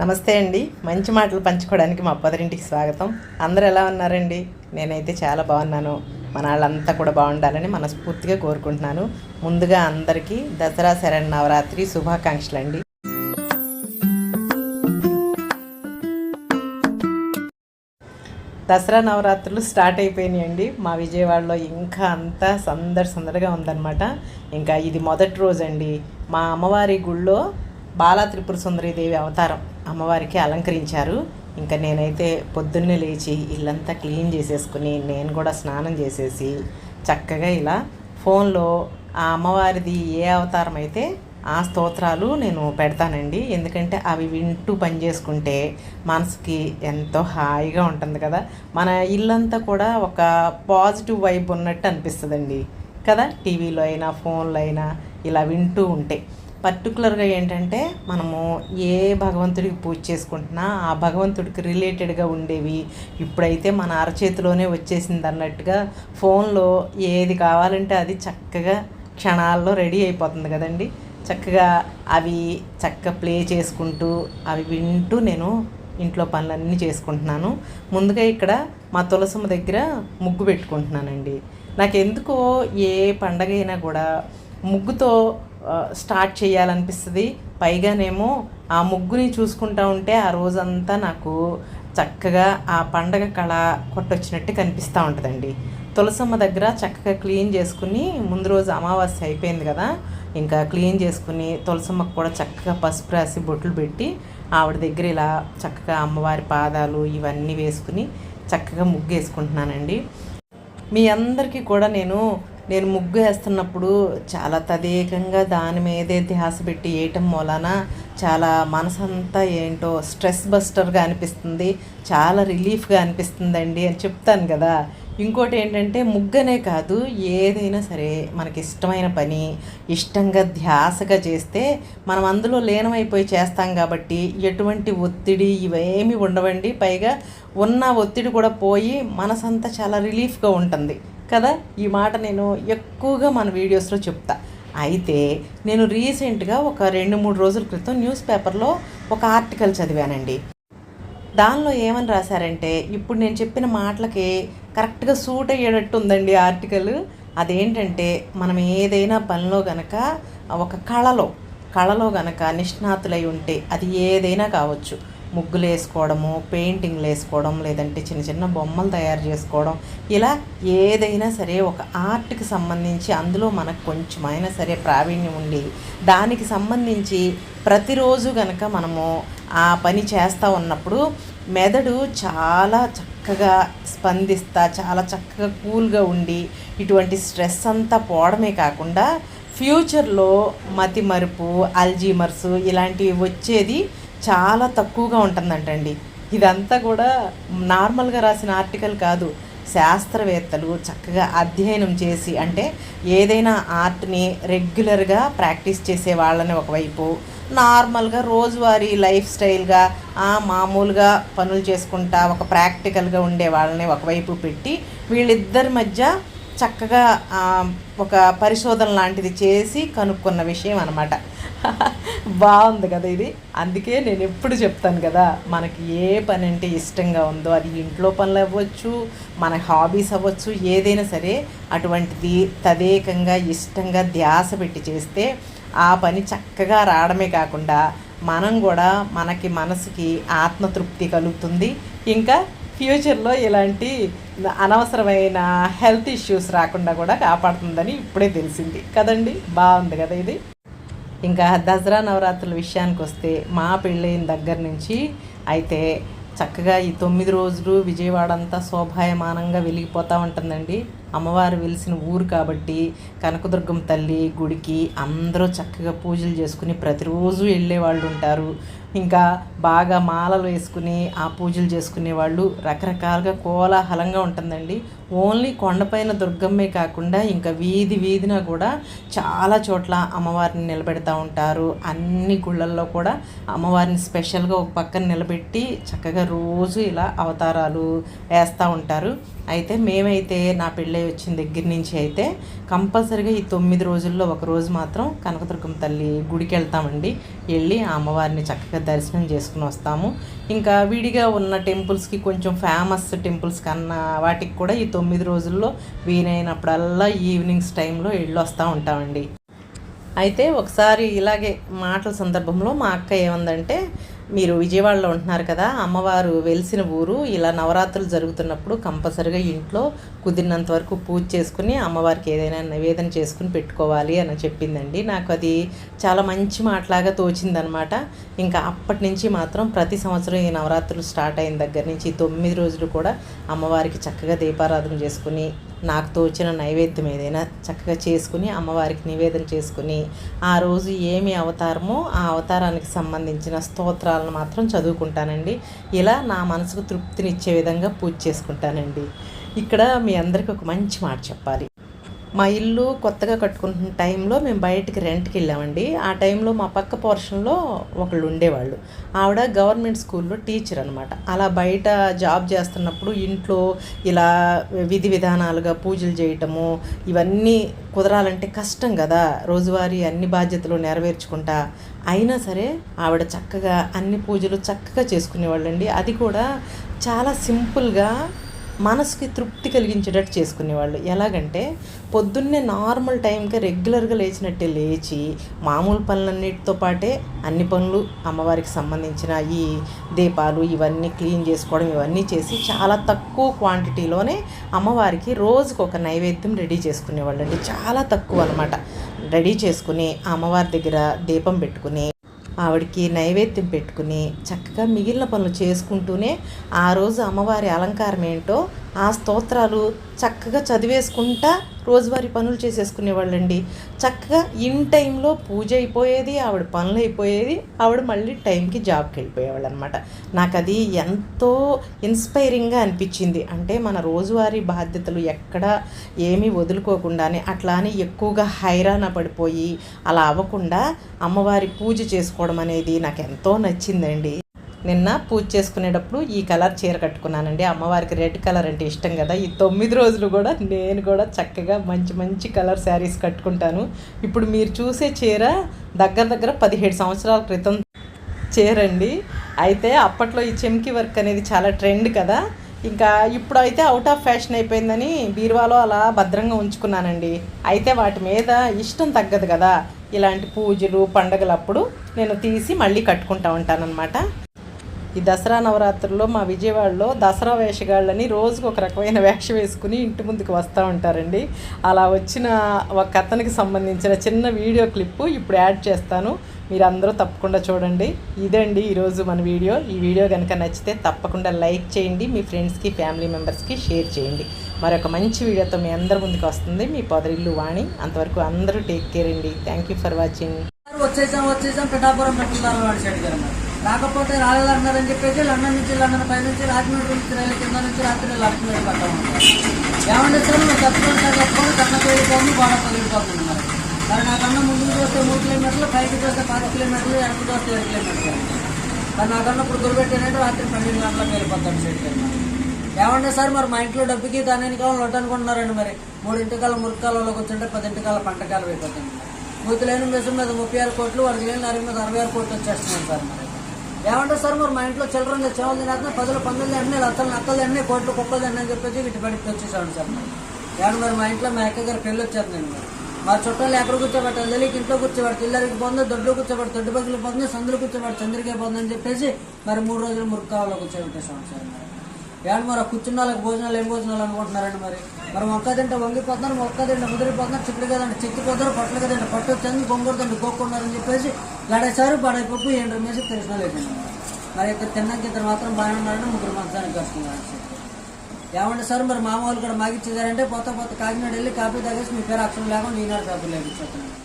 నమస్తే అండి. మంచి మాటలు పంచుకోవడానికి మా పొదరింటికి స్వాగతం. అందరూ ఎలా ఉన్నారండి? నేనైతే చాలా బాగున్నాను. మన వాళ్ళంతా కూడా బాగుండాలని మనస్ఫూర్తిగా కోరుకుంటున్నాను. ముందుగా అందరికీ దసరా శరణ్ నవరాత్రి శుభాకాంక్షలు అండి దసరా నవరాత్రులు స్టార్ట్ అయిపోయినాయండి. మా విజయవాడలో ఇంకా అంతా సందడి సందడిగా ఉందన్నమాట. ఇంకా ఇది మొదటి రోజు అండి మా అమ్మవారి గుళ్ళో బాలా త్రిపుర సుందరీదేవి అవతారం. అమ్మవారికి అలంకరించారు. ఇంకా నేనైతే పొద్దున్నే లేచి ఇల్లంతా క్లీన్ చేసేసుకుని నేను కూడా స్నానం చేసేసి చక్కగా ఇలా ఫోన్లో ఆ అమ్మవారిది ఏ అవతారం అయితే ఆ స్తోత్రాలు నేను పెడతానండి. ఎందుకంటే అవి వింటూ పని చేసుకుంటే మనసుకి ఎంతో హాయిగా ఉంటుంది కదా. మన ఇల్లంతా కూడా ఒక పాజిటివ్ వైబ్ ఉన్నట్టు అనిపిస్తుందండి. కదా టీవీలో అయినా ఫోన్లో అయినా ఇలా వింటూ ఉంటే. పర్టికులర్గా ఏంటంటే మనము ఏ భగవంతుడికి పూజ చేసుకుంటున్నా ఆ భగవంతుడికి రిలేటెడ్గా ఉండేవి. ఇప్పుడైతే మన అరచేతిలోనే వచ్చేసింది అన్నట్టుగా ఫోన్లో ఏది కావాలంటే అది చక్కగా క్షణాల్లో రెడీ అయిపోతుంది కదండి. చక్కగా అవి చక్కగా ప్లే చేసుకుంటూ అవి వింటూ నేను ఇంట్లో పనులన్నీ చేసుకుంటున్నాను. ముందుగా ఇక్కడ మా తులసమ్మ దగ్గర ముగ్గు పెట్టుకుంటున్నానండి. నాకు ఎందుకో ఏ పండగ అయినా కూడా ముగ్గుతో స్టార్ట్ చేయాలనిపిస్తుంది. పైగానేమో ఆ ముగ్గుని చూసుకుంటా ఉంటే ఆ రోజంతా నాకు చక్కగా ఆ పండగ కళ కొట్టొచ్చినట్టు కనిపిస్తూ ఉంటుందండి. తులసమ్మ దగ్గర చక్కగా క్లీన్ చేసుకుని ముందు రోజు అమావాస్య అయిపోయింది కదా ఇంకా క్లీన్ చేసుకుని తులసమ్మకు కూడా చక్కగా పసుపు రాసి బొట్లు పెట్టి ఆవిడ దగ్గర ఇలా చక్కగా అమ్మవారి పాదాలు ఇవన్నీ వేసుకుని చక్కగా ముగ్గు వేసుకుంటున్నానండి మీ అందరికీ కూడా నేను నేను ముగ్గు వేస్తున్నప్పుడు చాలా తదేకంగా దాని మీదే ధ్యాస పెట్టి వేయటం మూలాన చాలా మనసంతా ఏంటో స్ట్రెస్ బస్టర్గా అనిపిస్తుంది చాలా రిలీఫ్గా అనిపిస్తుందండి అని చెప్తాను కదా. ఇంకోటి ఏంటంటే ముగ్గనే కాదు ఏదైనా సరే మనకి ఇష్టమైన పని ఇష్టంగా ధ్యాసగా చేస్తే మనం అందులో లీనమైపోయి చేస్తాం కాబట్టి ఎటువంటి ఒత్తిడి ఇవేమి ఉండవండి. పైగా ఉన్న ఒత్తిడి కూడా పోయి మనసంతా చాలా రిలీఫ్గా ఉంటుంది. కదా? ఈ మాట నేను ఎక్కువగా మన వీడియోస్లో చెప్తా. అయితే నేను రీసెంట్గా ఒక రెండు మూడు రోజుల క్రితం న్యూస్ పేపర్లో ఒక ఆర్టికల్ చదివానండి. దానిలో ఏమని రాశారంటే ఇప్పుడు నేను చెప్పిన మాటలకి కరెక్ట్గా సూట్ అయ్యేటట్టు ఉందండి ఆర్టికల్. అదేంటంటే మనం ఏదైనా పనిలో గనక ఒక కళలో కళలో గనక నిష్ణాతులై ఉంటే అది ఏదైనా కావచ్చు. ముగ్గులు వేసుకోవడము పెయింటింగ్లు వేసుకోవడం లేదంటే చిన్న చిన్న బొమ్మలు తయారు చేసుకోవడం ఇలా ఏదైనా సరే ఒక ఆర్ట్కి సంబంధించి అందులో మనకు కొంచెమైనా సరే ప్రావీణ్యం ఉండి దానికి సంబంధించి ప్రతిరోజు గనక మనము ఆ పని చేస్తూ ఉన్నప్పుడు మెదడు చాలా చక్కగా స్పందిస్తా చాలా చక్కగా కూల్గా ఉండి ఇటువంటి స్ట్రెస్ అంతా పోవడమే కాకుండా ఫ్యూచర్లో మతి మరుపు అల్జీమర్స్ ఇలాంటివి వచ్చేది చాలా తక్కువగా ఉంటుందంటండి. ఇదంతా కూడా నార్మల్గా రాసిన ఆర్టికల్ కాదు. శాస్త్రవేత్తలు చక్కగా అధ్యయనం చేసి అంటే ఏదైనా ఆర్ట్ని రెగ్యులర్గా ప్రాక్టీస్ చేసే వాళ్ళని ఒకవైపు నార్మల్గా రోజువారీ లైఫ్ స్టైల్గా మామూలుగా పనులు చేసుకుంటా ఒక ప్రాక్టికల్గా ఉండే వాళ్ళని ఒకవైపు పెట్టి వీళ్ళిద్దరి మధ్య చక్కగా ఒక పరిశోధన లాంటిది చేసి కనుక్కున్న విషయం అనమాట బాగుంది కదా ఇది. అందుకే నేను ఎప్పుడు చెప్తాను కదా మనకి ఏ పని అంటే ఇష్టంగా ఉందో అది ఇంట్లో పనులు అవ్వచ్చు మన హాబీస్ అవ్వచ్చు ఏదైనా సరే అటువంటిది తదేకంగా ఇష్టంగా ధ్యాస పెట్టి చేస్తే ఆ పని చక్కగా రావడమే కాకుండా మనం కూడా మనకి మనసుకి ఆత్మతృప్తి కలుగుతుంది. ఇంకా ఫ్యూచర్లో ఇలాంటి అనవసరమైన హెల్త్ ఇష్యూస్ రాకుండా కూడా కాపాడుతుందని ఇప్పుడే తెలిసింది. కదండి? బాగుంది కదా ఇది. ఇంకా దసరా నవరాత్రుల విషయానికి వస్తే మా పెళ్ళైన దగ్గర నుంచి అయితే చక్కగా ఈ తొమ్మిది రోజులు విజయవాడ అంతా శోభాయమానంగా వెలిగిపోతూ ఉంటుందండి. అమ్మవారు వెలిసిన ఊరు కాబట్టి కనకదుర్గం తల్లి గుడికి అందరూ చక్కగా పూజలు చేసుకుని ప్రతిరోజు వెళ్ళే వాళ్ళు ఉంటారు. ఇంకా బాగా మాలలు వేసుకుని ఆ పూజలు చేసుకునే వాళ్ళు రకరకాలుగా కోలాహలంగా ఉంటుందండి. ఓన్లీ కొండపైన దుర్గమ్మే కాకుండా ఇంకా వీధి వీధిన కూడా చాలా చోట్ల అమ్మవారిని నిలబెడతా ఉంటారు. అన్ని గుళ్ళల్లో కూడా అమ్మవారిని స్పెషల్గా ఒక పక్కన నిలబెట్టి చక్కగా రోజు ఇలా అవతారాలు వేస్తూ ఉంటారు. అయితే మేమైతే నా పెళ్ళై వచ్చిన దగ్గర నుంచి అయితే కంపల్సరీగా ఈ తొమ్మిది రోజుల్లో ఒక రోజు మాత్రం కనకదుర్గం తల్లి గుడికి వెళ్తామండి వెళ్ళి ఆ అమ్మవారిని చక్కగా దర్శనం చేసుకుని వస్తాము. ఇంకా విడిగా ఉన్న టెంపుల్స్కి కొంచెం ఫేమస్ టెంపుల్స్ కన్నా వాటికి కూడా ఈ తొమ్మిది రోజుల్లో వీలైనప్పుడల్లా ఈవినింగ్స్ టైంలో వెళ్ళి వస్తూ ఉంటామండి. అయితే ఒకసారి ఇలాగే మాటల సందర్భంలో మా అక్క ఏమందంటే మీరు విజయవాడలో ఉంటున్నారు కదా అమ్మవారు వెలిసిన ఊరు ఇలా నవరాత్రులు జరుగుతున్నప్పుడు కంపల్సరిగా ఇంట్లో కుదిరినంత వరకు పూజ చేసుకుని అమ్మవారికి ఏదైనా నివేదన చేసుకుని పెట్టుకోవాలి అని చెప్పిందండి. నాకు అది చాలా మంచి మాటలాగా తోచిందనమాట. ఇంకా అప్పటి నుంచి మాత్రం ప్రతి సంవత్సరం ఈ నవరాత్రులు స్టార్ట్ అయిన దగ్గర నుంచి తొమ్మిది రోజులు కూడా అమ్మవారికి చక్కగా దీపారాధన చేసుకుని నాకు తోచిన నైవేద్యం ఏదైనా చక్కగా చేసుకుని అమ్మవారికి నివేదన చేసుకుని ఆ రోజు ఏమి అవతారమో ఆ అవతారానికి సంబంధించిన స్తోత్రాలను మాత్రం చదువుకుంటానండి. ఇలా నా మనసుకు తృప్తినిచ్చే విధంగా పూజ చేసుకుంటానండి. ఇక్కడ మీ అందరికీ ఒక మంచి మాట చెప్పాలి. మా ఇల్లు కొత్తగా కట్టుకుంటున్న టైంలో మేము బయటికి రెంట్కి వెళ్ళామండి. ఆ టైంలో మా పక్క పోర్షన్లో ఒకళ్ళు ఉండేవాళ్ళు. ఆవిడ గవర్నమెంట్ స్కూల్లో టీచర్ అనమాట అలా బయట జాబ్ చేస్తున్నప్పుడు ఇంట్లో ఇలా విధి విధానాలుగా పూజలు చేయటము ఇవన్నీ కుదరాలంటే కష్టం కదా. రోజువారీ అన్ని బాధ్యతలు నెరవేర్చుకుంటా అయినా సరే ఆవిడ చక్కగా అన్ని పూజలు చక్కగా చేసుకునేవాళ్ళండి. అది కూడా చాలా సింపుల్గా మనసుకి తృప్తి కలిగించేటట్టు చేసుకునేవాళ్ళు. ఎలాగంటే పొద్దున్నే నార్మల్ టైంకి రెగ్యులర్గా లేచినట్టే లేచి మామూలు పనులన్నిటితో పాటే అన్ని పనులు అమ్మవారికి సంబంధించిన ఈ దీపాలు ఇవన్నీ క్లీన్ చేసుకోవడం ఇవన్నీ చేసి చాలా తక్కువ క్వాంటిటీలోనే అమ్మవారికి రోజుకు ఒక నైవేద్యం రెడీ చేసుకునేవాళ్ళు అండి చాలా తక్కువ అనమాట రెడీ చేసుకుని అమ్మవారి దగ్గర దీపం పెట్టుకుని ఆవిడకి నైవేద్యం పెట్టుకుని చక్కగా మిగిలిన పనులు చేసుకుంటూనే ఆ రోజు అమ్మవారి అలంకారం ఏంటో ఆ స్తోత్రాలు చక్కగా చదివేసుకుంటా రోజువారీ పనులు చేసేసుకునేవాళ్ళండి. చక్కగా ఇన్ టైంలో పూజ అయిపోయేది ఆవిడ పనులు అయిపోయేది ఆవిడ మళ్ళీ టైంకి జాబ్కి వెళ్ళిపోయేవాళ్ళు అనమాట నాకు అది ఎంతో ఇన్స్పైరింగ్గా అనిపించింది. అంటే మన రోజువారీ బాధ్యతలు ఎక్కడ ఏమీ వదులుకోకుండానే అట్లా అని ఎక్కువగా హైరాణ పడిపోయి అలా అవ్వకుండా అమ్మవారి పూజ చేసుకోవడం అనేది నాకు ఎంతో నచ్చిందండి. నిన్న పూజ చేసుకునేటప్పుడు ఈ కలర్ చీర కట్టుకున్నానండి. అమ్మవారికి రెడ్ కలర్ అంటే ఇష్టం కదా. ఈ తొమ్మిది రోజులు కూడా నేను కూడా చక్కగా మంచి మంచి కలర్ శారీస్ కట్టుకుంటాను. ఇప్పుడు మీరు చూసే చీర దగ్గర దగ్గర పదిహేడు సంవత్సరాల క్రితం చీర అండి అయితే అప్పట్లో ఈ చెమ్కి వర్క్ అనేది చాలా ట్రెండ్ కదా. ఇంకా ఇప్పుడు అయితే అవుట్ ఆఫ్ ఫ్యాషన్ అయిపోయిందని బీరువాలో అలా భద్రంగా ఉంచుకున్నానండి. అయితే వాటి మీద ఇష్టం తగ్గదు కదా. ఇలాంటి పూజలు పండగలప్పుడు నేను తీసి మళ్ళీ కట్టుకుంటా ఉంటానన్నమాట. ఈ దసరా నవరాత్రుల్లో మా విజయవాడలో దసరా వేషగాళ్ళని రోజుకు ఒక రకమైన వేషం వేసుకుని ఇంటి ముందుకు వస్తూ ఉంటారండి. అలా వచ్చిన ఒక కథనికి సంబంధించిన చిన్న వీడియో క్లిప్పు ఇప్పుడు యాడ్ చేస్తాను. మీరు అందరూ తప్పకుండా చూడండి. ఇదండి ఈరోజు మన వీడియో. ఈ వీడియో కనుక నచ్చితే తప్పకుండా లైక్ చేయండి మీ ఫ్రెండ్స్కి ఫ్యామిలీ మెంబర్స్కి షేర్ చేయండి. మరొక మంచి వీడియోతో మీ అందరి ముందుకు వస్తుంది మీ పొదరిల్లు వాణి. అంతవరకు అందరూ టేక్ కేర్ అండి. Thank you for watching. వచ్చేసాం వచ్చేసాం. పిఠాపురం మెట్ల వాడి సైడ్ రాకపోతే రాలేదన్నారని చెప్పేసి లండన్ నుంచి లండన్ పై నుంచి రాజమండ్రి నుంచి రైలు కింద నుంచి రాత్రి లక్ష్మీ పట్టాము ఏమంటే సార్ మేము తప్పకుండా సార్ తప్పకుండా కన్న పేరుకోండి బాగా పగిలిపోతుంది మరి. మరి నాకన్నా ముందుకు చూస్తే మూడు కిలోమీటర్లు పైకి చూస్తే పది కిలోమీటర్లు వెనక్కి చూస్తే ఏడు కిలోమీటర్లు. మరి నాకన్నా ఇప్పుడు గురిపెట్టినట్టు రాత్రి పన్నెండు గంటలకు వెళ్ళిపోతాను సైడ్ ఏమంటే సార్ మరి మా ఇంట్లో డబ్బుకి దాని కాలం లొట్ట అనుకుంటున్నారండి మరి? మూడింటికాల మురికాలలో కూర్చుంటే పదింటికాల పంటకాలం అయిపోతుంది మూతులేని మిషన్ మీద ముప్పై ఆరు కోట్లు వరకు లేని అరవై మీద అరవై ఆరు కోట్లు వచ్చేస్తున్నాయి సార్ మరి. ఏమంటే సార్ మరి మా ఇంట్లో చిల్లర చేవాలి తినేస్తున్నా పదులు పందులు అన్నీ లక్షలు నక్కలు అన్నీ కోట్లు కుక్కలు అన్నీ అని చెప్పేసి వీటి పడికి వచ్చేసాడు సార్ ఏమన్నా మరి మా ఇంట్లో మా అక్క గారు పెళ్ళి వచ్చేస్తున్నాను మరి. మా చుట్టాలు ఎక్కడ కూర్చోబెట్టాలి? తెలియక ఇంట్లో కూర్చోబెట్టి ఇల్లరికి పోతుంది దొడ్లో కూర్చోబెట్టి దొడ్డు బగ్గులు పోతుంది సందులు కూర్చోబెట్టి చంద్రికే పోతుంది చెప్పేసి మరి మూడు రోజులు మురుక్కాలలో కూర్చోబెట్టేసాం సార్ మరి. ఏమంటే మరి కూర్చున్న వాళ్ళకి భోజనాలు ఏం భోజనాలు అనుకుంటున్నారండి మరి? మరి మొక్క తింటే వంగిపోతున్నారు మొక్క తింటే ముదిరిపోతున్నారు చిక్కుడు కదండి చిక్కిపోతారు పట్టలు కదండి పట్టు వచ్చింది గొంగుడుతండి గోక్కున్నారని చెప్పేసి గడేశారు పడైపప్పు ఎండ్ర మీద తెలిసిన లేదండి మరి ఇక్కడ తిన్నాక ఇద్దరు మాత్రం బాగానే ఉన్నారని ముగ్గురు మంచానికి వస్తున్నారు ఏమంటే సార్ మరి మామ వాళ్ళు కూడా మాగిచ్చేదారంటే పోతా పోత కాకినాడ వెళ్ళి కాపీ తాగేసి మీ పేరు అక్షరం లేకుండా ఈనాడు కాపీ లేపించేస్తున్నాను